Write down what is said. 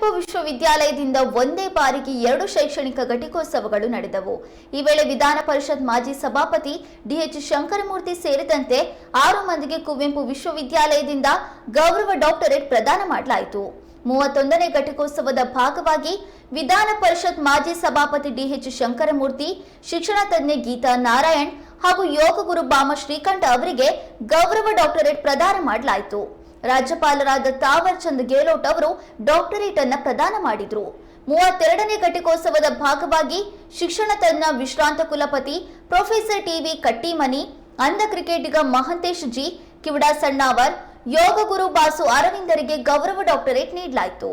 ಕುವೆಂಪು ವಿಶ್ವವಿದ್ಯಾಲಯದಿಂದ ಒಂದೇ ಬಾರಿಗೆ ಎರಡು ಶೈಕ್ಷಣಿಕ ಘಟಿಕೋತ್ಸವಗಳು ನಡೆದವು. ಈ ವೇಳೆ ವಿಧಾನ ಪರಿಷತ್ ಮಾಜಿ ಸಭಾಪತಿ ಡಿಎಚ್ ಶಂಕರಮೂರ್ತಿ ಸೇರಿದಂತೆ ಆರು ಮಂದಿಗೆ ಕುವೆಂಪು ವಿಶ್ವವಿದ್ಯಾಲಯದಿಂದ ಗೌರವ ಡಾಕ್ಟರೇಟ್ ಪ್ರದಾನ ಮಾಡಲಾಯಿತು. ಮೂವತ್ತೊಂದನೇ ಘಟಿಕೋತ್ಸವದ ಭಾಗವಾಗಿ ವಿಧಾನ ಪರಿಷತ್ ಮಾಜಿ ಸಭಾಪತಿ ಡಿಎಚ್ ಶಂಕರಮೂರ್ತಿ, ಶಿಕ್ಷಣ ತಜ್ಞೆ ಗೀತಾ ನಾರಾಯಣ್ ಹಾಗೂ ಯೋಗ ಗುರು ಬಾಮ ಶ್ರೀಕಂಠ ಅವರಿಗೆ ಗೌರವ ಡಾಕ್ಟರೇಟ್ ಪ್ರದಾನ ಮಾಡಲಾಯಿತು. ರಾಜ್ಯಪಾಲರಾದ ತಾವರ್ ಚಂದ್ ಗೆಹ್ಲೋಟ್ ಅವರು ಡಾಕ್ಟರೇಟ್ ಅನ್ನು ಪ್ರದಾನ ಮಾಡಿದರು. ಮೂವತ್ತೆರಡನೇ ಘಟಿಕೋತ್ಸವದ ಭಾಗವಾಗಿ ಶಿಕ್ಷಣ ತಜ್ಞ ವಿಶ್ರಾಂತ ಕುಲಪತಿ ಪ್ರೊಫೆಸರ್ ಟಿವಿ ಕಟ್ಟಿಮನಿ, ಅಂಧ ಕ್ರಿಕೆಟಿಗ ಮಹಂತೇಶ್ ಜಿ, ಕಿವಡಾ ಸಣ್ಣಾವರ್, ಯೋಗ ಗುರು ಬಾಸು ಅರವಿಂದರಿಗೆ ಗೌರವ ಡಾಕ್ಟರೇಟ್ ನೀಡಲಾಯಿತು.